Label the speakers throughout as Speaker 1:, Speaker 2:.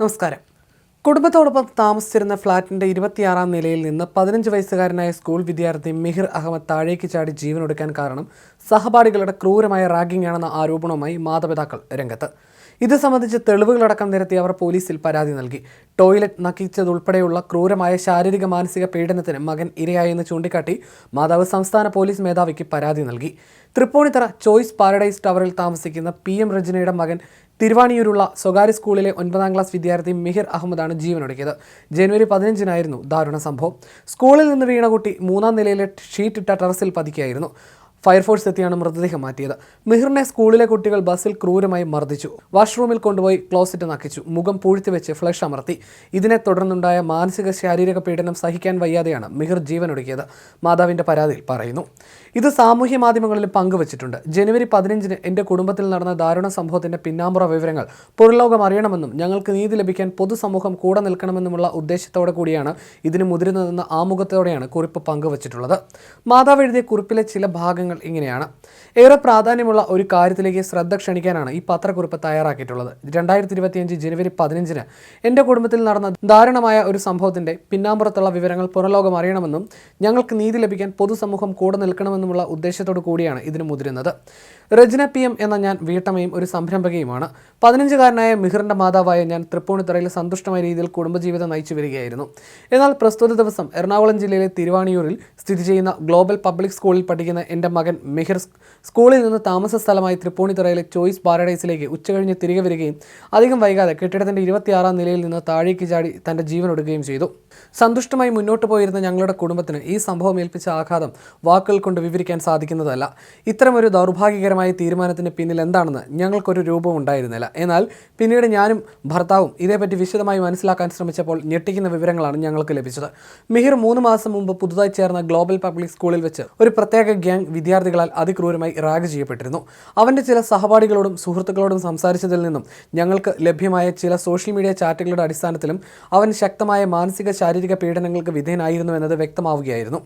Speaker 1: നമസ്കാരം. കുടുംബത്തോടൊപ്പം താമസിച്ചിരുന്ന ഫ്ളാറ്റിന്റെ ഇരുപത്തിയാറാം നിലയിൽ നിന്ന് പതിനഞ്ച് വയസ്സുകാരനായ സ്കൂൾ വിദ്യാർത്ഥി മിഹിർ അഹമ്മദ് താഴേക്ക് ചാടി ജീവനൊടുക്കാൻ കാരണം സഹപാഠികളുടെ ക്രൂരമായ റാഗിംഗ് ആണെന്ന ആരോപണവുമായി മാതാപിതാക്കൾ രംഗത്ത്. ഇത് സംബന്ധിച്ച് തെളിവുകളടക്കം നിരത്തി അവർ പോലീസിൽ പരാതി നൽകി. ടോയ്ലറ്റ് നക്കിച്ചതുൾപ്പെടെയുള്ള ക്രൂരമായ ശാരീരിക മാനസിക പീഡനത്തിന് മകൻ ഇരയായെന്ന് ചൂണ്ടിക്കാട്ടി മാതാവ് സംസ്ഥാന പോലീസ് മേധാവിക്ക് പരാതി നൽകി. തൃപ്പൂണിത്തറ ചോയ്സ് പാരഡൈസ് ടവറിൽ താമസിക്കുന്ന പി എം റജിനയുടെ മകൻ തിരുവാണിയൂരുള്ള സ്വകാര്യ സ്കൂളിലെ ഒൻപതാം ക്ലാസ് വിദ്യാർത്ഥി മിഹിർ അഹമ്മദാണ് ജീവനൊടുക്കിയത്. ജനുവരി പതിനഞ്ചിനായിരുന്നു ദാരുണ സംഭവം. സ്കൂളിൽ നിന്ന് വീണ കുട്ടി മൂന്നാം നിലയിലെ ഷീറ്റിട്ട ടെറസിൽ പതിക്കുകയായിരുന്നു ഫയർഫോഴ്സ് എത്തിയാണ് മൃതദേഹം മാറ്റിയത്. മിഹിറിനെ സ്കൂളിലെ കുട്ടികൾ ബസ്സിൽ ക്രൂരമായി മർദ്ദിച്ചു. വാഷ്റൂമിൽ കൊണ്ടുപോയി ക്ലോസറ്റ് നക്കിച്ചു. മുഖം പൂഴ്ത്തിവെച്ച് ഫ്ലഷ് അമർത്തി. ഇതിനെ തുടർന്നുണ്ടായ മാനസിക ശാരീരിക പീഡനം സഹിക്കാൻ വയ്യാതെയാണ് മിഹിർ ജീവനൊടുക്കിയത്. മാതാവിന്റെ പരാതിയിൽ പറയുന്നു. ഇത് സാമൂഹ്യ മാധ്യമങ്ങളിൽ പങ്കുവച്ചിട്ടുണ്ട്. ജനുവരി പതിനഞ്ചിന് എന്റെ കുടുംബത്തിൽ നടന്ന ദാരുണ സംഭവത്തിന്റെ പിന്നാമ്പുറ വിവരങ്ങൾ പുറലോകം അറിയണമെന്നും ഞങ്ങൾക്ക് നീതി ലഭിക്കാൻ പൊതുസമൂഹം കൂടെ നിൽക്കണമെന്നുമുള്ള ഉദ്ദേശത്തോടെ കൂടിയാണ് ഇതിന് മുതിരുന്നതെന്ന ആമുഖത്തോടെയാണ് കുറിപ്പ് പങ്കുവച്ചിട്ടുള്ളത്. മാതാവ് എഴുതിയ കുറിപ്പിലെ ചില ഭാഗങ്ങൾ ഇങ്ങനെയാണ്. ഏറെ പ്രാധാന്യമുള്ള ഒരു കാര്യത്തിലേക്ക് ശ്രദ്ധ ക്ഷണിക്കാനാണ് ഈ പത്രക്കുറിപ്പ് തയ്യാറാക്കിയിട്ടുള്ളത്. രണ്ടായിരത്തി ഇരുപത്തിയഞ്ച് ജനുവരി പതിനഞ്ചിന് എന്റെ കുടുംബത്തിൽ നടന്ന ദാരുണമായ ഒരു സംഭവത്തിന്റെ പിന്നാമ്പുറത്തുള്ള വിവരങ്ങൾ പുറലോകം അറിയണമെന്നും ഞങ്ങൾക്ക് നീതി ലഭിക്കാൻ പൊതുസമൂഹം കൂടെ നിൽക്കണമെന്നുമുള്ള ഉദ്ദേശത്തോടു കൂടിയാണ് ഇതിന് മുതിരുന്നത്. രജന പി എം എന്ന ഞാൻ വീട്ടമ്മയും ഒരു സംരംഭകയുമാണ്. പതിനഞ്ചുകാരനായ മിഹിറിന്റെ മാതാവായ ഞാൻ തൃപ്പൂണിത്തറയിൽ സന്തുഷ്ടമായ രീതിയിൽ കുടുംബജീവിതം നയിച്ചു വരികയായിരുന്നു. എന്നാൽ പ്രസ്തുത ദിവസം എറണാകുളം ജില്ലയിലെ തിരുവാണിയൂരിൽ സ്ഥിതി ചെയ്യുന്ന ഗ്ലോബൽ പബ്ലിക് സ്കൂളിൽ പഠിക്കുന്ന എന്റെ മകൻ മിഹിർ സ്കൂളിൽ നിന്ന് താമസ സ്ഥലമായി തൃപ്പൂണിത്തറയിലെ ചോയ്സ് പാരഡൈസിലേക്ക് ഉച്ചകഴിഞ്ഞ് തിരികെ വരികയും അധികം വൈകാതെ കെട്ടിടത്തിന്റെ ഇരുപത്തിയാറാം നിലയിൽ നിന്ന് താഴേക്ക് ചാടി തന്റെ ജീവൻ ഒടുക്കുകയും ചെയ്തു. സന്തുഷ്ടമായി മുന്നോട്ട് പോയിരുന്ന ഞങ്ങളുടെ കുടുംബത്തിന് ഈ സംഭവം ഏൽപ്പിച്ച ആഘാതം വാക്കുകൾ കൊണ്ട് വിവരിക്കാൻ സാധിക്കുന്നതല്ല. ഇത്തരമൊരു ദൗർഭാഗ്യകരമായ തീരുമാനത്തിന് പിന്നിൽ എന്താണെന്ന് ഞങ്ങൾക്കൊരു രൂപം ഉണ്ടായിരുന്നില്ല. എന്നാൽ പിന്നീട് ഞാനും ഭർത്താവും ഇതേപ്പറ്റി വിശദമായി മനസ്സിലാക്കാൻ ശ്രമിച്ചപ്പോൾ ഞെട്ടിക്കുന്ന വിവരങ്ങളാണ് ഞങ്ങൾക്ക് ലഭിച്ചത്. മിഹിർ മൂന്ന് മാസം മുമ്പ് പുതുതായി ചേർന്ന ഗ്ലോബൽ പബ്ലിക് സ്കൂളിൽ വെച്ച് ഒരു പ്രത്യേക ഗ്യാങ് വിദ്യാർത്ഥികളാൽ അതിക്രൂരമായി റാഗ് ചെയ്യപ്പെട്ടിരുന്നു. അവന്റെ ചില സഹപാഠികളോടും സുഹൃത്തുക്കളോടും സംസാരിച്ചതിൽ നിന്നും ഞങ്ങൾക്ക് ലഭ്യമായ ചില സോഷ്യൽ മീഡിയ ചാറ്റുകളുടെ അടിസ്ഥാനത്തിലും അവൻ ശക്തമായ മാനസിക ശാരീരിക പീഡനങ്ങൾക്ക് വിധേയനായിരുന്നു എന്നത് വ്യക്തമാവുകയായിരുന്നു.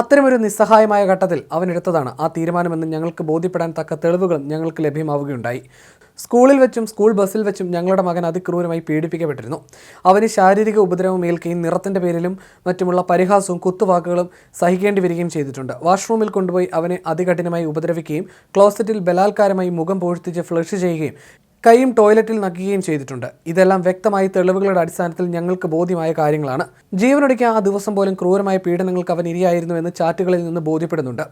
Speaker 1: അത്തരമൊരു നിസ്സഹായമായ ഘട്ടത്തിൽ അവൻ എടുത്തതാണ് ആ തീരുമാനമെന്ന് ഞങ്ങൾക്ക് ബോധ്യപ്പെടാൻ തക്ക തെളിവുകൾ ഞങ്ങൾക്ക് ലഭ്യമാവുകയുണ്ടായി. സ്കൂളിൽ വെച്ചും സ്കൂൾ ബസ്സിൽ വെച്ചും ഞങ്ങളുടെ മകൻ അതിക്രൂരമായി പീഡിപ്പിക്കപ്പെട്ടിരുന്നു. അവന് ശാരീരിക ഉപദ്രവം ഏൽക്കുകയും നിറത്തിന്റെ പേരിലും മറ്റുമുള്ള പരിഹാസവും കുത്തുവാക്കുകളും സഹിക്കേണ്ടി വരികയും ചെയ്തിട്ടുണ്ട്. വാഷ്റൂമിൽ കൊണ്ടുപോയി അവനെ അതികഠിനമായി ഉപദ്രവിക്കുകയും ക്ലോസറ്റിൽ ബലാത്കാരമായി മുഖം പൊഴുത്തിച്ച് ഫ്ലഷ് ചെയ്യുകയും കൈയും ടോയ്ലറ്റിൽ നക്കുകയും ചെയ്തിട്ടുണ്ട്. ഇതെല്ലാം വ്യക്തമായി തെളിവുകളുടെ അടിസ്ഥാനത്തിൽ ഞങ്ങൾക്ക് ബോധ്യമായ കാര്യങ്ങളാണ്. ജീവനൊടുക്കിയ ആ ദിവസം പോലും ക്രൂരമായ പീഡനങ്ങൾക്ക് അവൻ ഇരിയായിരുന്നു എന്ന് ചാറ്റുകളിൽ നിന്ന് ബോധ്യപ്പെടുന്നുണ്ട്.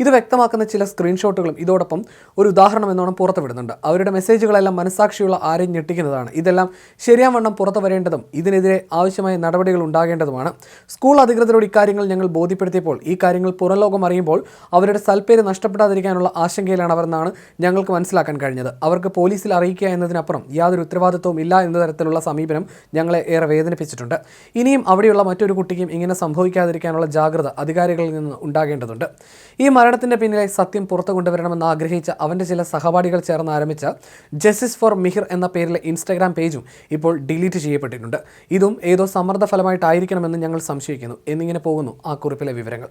Speaker 1: ഇത് വ്യക്തമാക്കുന്ന ചില സ്ക്രീൻഷോട്ടുകളും ഇതോടൊപ്പം ഒരു ഉദാഹരണം എന്നോണം പുറത്തുവിടുന്നുണ്ട്. അവരുടെ മെസ്സേജുകളെല്ലാം മനസാക്ഷിയുള്ള ആരെയും ഞെട്ടിക്കുന്നതാണ്. ഇതെല്ലാം ശരിയാവണ്ണം പുറത്തു വരേണ്ടതും ഇതിനെതിരെ ആവശ്യമായ നടപടികൾ ഉണ്ടാകേണ്ടതുമാണ്. സ്കൂൾ അധികൃതരോട് ഇക്കാര്യങ്ങൾ ഞങ്ങൾ ബോധ്യപ്പെടുത്തിയപ്പോൾ ഈ കാര്യങ്ങൾ പുറംലോകം അറിയുമ്പോൾ അവരുടെ സൽപ്പേര് നഷ്ടപ്പെടാതിരിക്കാനുള്ള ആശങ്കയിലാണ് അവർ എന്നാണ് ഞങ്ങൾക്ക് മനസ്സിലാക്കാൻ കഴിഞ്ഞത്. അവർക്ക് പോലീസിൽ അറിയിക്കുക എന്നതിനപ്പുറം യാതൊരു ഉത്തരവാദിത്വവും ഇല്ല എന്ന തരത്തിലുള്ള സമീപനം ഞങ്ങളെ ഏറെ വേദനിപ്പിച്ചിട്ടുണ്ട്. ഇനിയും അവിടെയുള്ള മറ്റൊരു കുട്ടിക്കും ഇങ്ങനെ സംഭവിക്കാതിരിക്കാനുള്ള ജാഗ്രത അധികാരികളിൽ നിന്ന് ഉണ്ടാകേണ്ടതുണ്ട്. ഈ മരണത്തിന്റെ പിന്നിലെ സത്യം പുറത്തു കൊണ്ടുവരണമെന്ന് ആഗ്രഹിച്ച അവന്റെ ചില സഹപാഠികൾ ചേർന്ന് ആരംഭിച്ച ജസ്റ്റിസ് ഫോർ മിഹിർ എന്ന പേരിലെ ഇൻസ്റ്റാഗ്രാം പേജും ഇപ്പോൾ ഡിലീറ്റ് ചെയ്യപ്പെട്ടിട്ടുണ്ട്. ഇതും ഏതോ സമ്മർദ്ദ ഫലമായിട്ടായിരിക്കണമെന്ന് ഞങ്ങൾ സംശയിക്കുന്നു. എന്നിങ്ങനെ പോകുന്നു ആ കുറിപ്പിലെ വിവരങ്ങൾ.